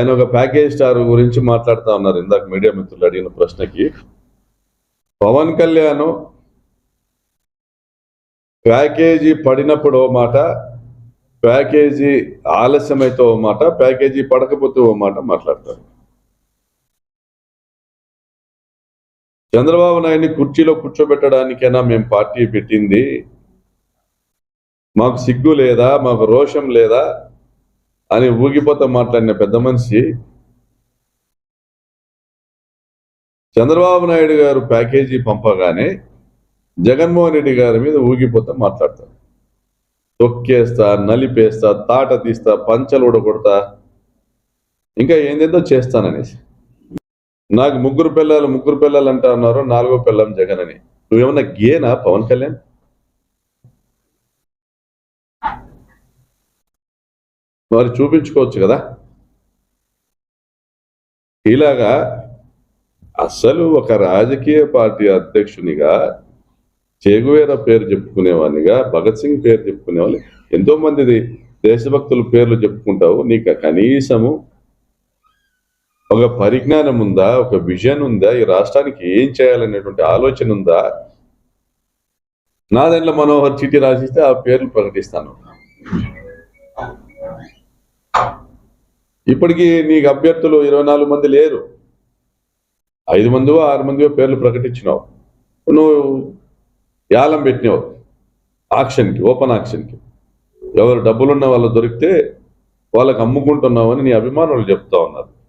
ఆయన ఒక package star గురించి మాట్లాడుతా ఉన్నారు. ఇందాక మీడియా మిత్రులు అడిగిన ప్రశ్నకి. పవన్ కళ్యాణ్ ప్యాకేజీ పడినప్పుడు ఓ మాట ప్యాకేజీ ఆలస్యమైతే ఓ మాట ప్యాకేజీ పడకపోతే ఓ మాట మాట్లాడతారు. చంద్రబాబు నాయుడిని కుర్చీలో కూర్చోబెట్టడానికైనా మేము పార్టీ పెట్టింది. మాకు సిగ్గు లేదా మాకు రోషం లేదా? అని ఊగిపోతా మాట్లాడిన పెద్ద మనిషి చంద్రబాబు నాయుడు గారు ప్యాకేజీ పంపగానే జగన్మోహన్ రెడ్డి గారి మీద ఊగిపోతా మాట్లాడతారు. తొక్కేస్తా నలిపేస్తా తాట తీస్తా పంచలు ఊడగొడతా ఇంకా ఏందేదో చేస్తాననేసి. నాకు ముగ్గురు పిల్లలు ముగ్గురు పిల్లలు అంటా ఉన్నారు నాలుగో పిల్లం జగన్ అని నువ్వేమన్నా గేనా పవన్ కళ్యాణ్? మరి చూపించుకోవచ్చు కదా? ఇలాగా అసలు ఒక రాజకీయ పార్టీ అధ్యక్షునిగా చేగువేర పేరు చెప్పుకునేవాడినిగా భగత్ సింగ్ పేరు చెప్పుకునేవాళ్ళు ఎంతో మందిది దేశభక్తుల పేర్లు చెప్పుకుంటావు. నీకు కనీసము ఒక పరిజ్ఞానం ఉందా? ఒక విజన్ ఉందా? ఈ రాష్ట్రానికి ఏం చేయాలనేటువంటి ఆలోచన ఉందా? నా దాంట్లో మనోహర్ చీటీ రాసిస్తే ఆ పేర్లు ప్రకటిస్తాను. ఇప్పటికీ నీకు అభ్యర్థులు ఇరవై నాలుగు మంది లేరు. ఐదు మందివో ఆరు మందివో పేర్లు ప్రకటించినావు. నువ్వు యాలం పెట్టినావు ఆక్షన్కి ఓపెన్ ఆక్షన్కి. ఎవరు డబ్బులున్న వాళ్ళు దొరికితే వాళ్ళకి అమ్ముకుంటున్నావు అని నీ అభిమానులు చెప్తా ఉన్నారు.